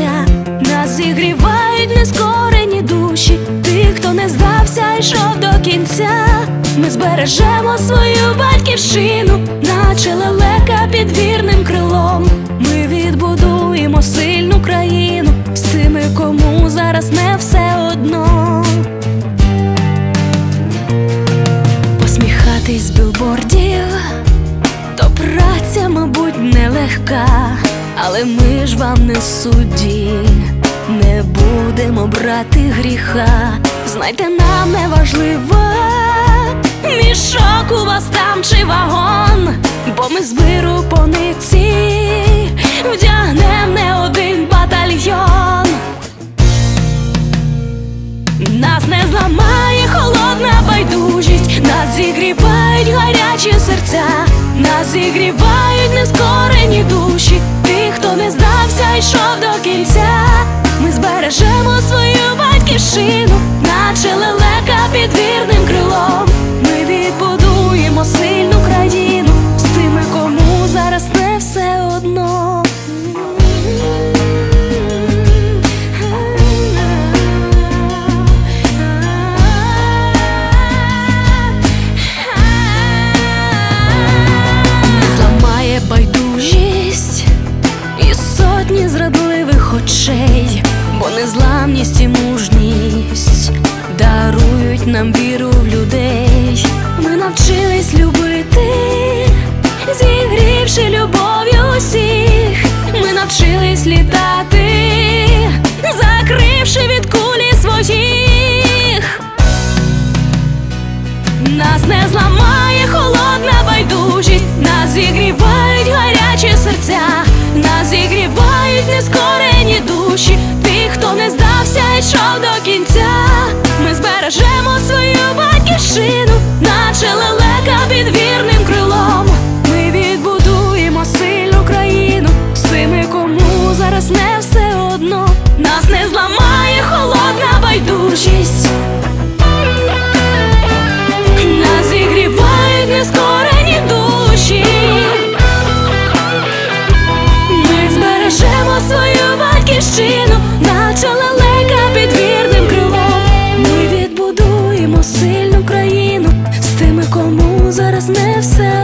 серця, нас зігрівають нескорені душі, тих, хто не здався, йшов до кінця. Ми збережемо свою батьківщину, наче лелека під вірним крилом. Ми відбудуємо сильну країну з тими, кому зараз не все одно. Посміхатись з білбордів, то праця, мабуть, нелегка, але ми ж вам не судді, не будемо брати гріха. Знайте, нам не важливо, мішок у вас там чи вагон, бо ми з виру по здався, незламність і мужність дарують нам віру в людей. Ми навчились любити, зігрівши любов'ю усіх. Ми навчились літати, закривши від кулі своїх. Нас не зламає холодна байдужість, нас зігрівають гарячі серця, нас зігрівають нескоре вільні душі, тих, хто не здався, йшов до кінця, ми збережемо свої. of sun.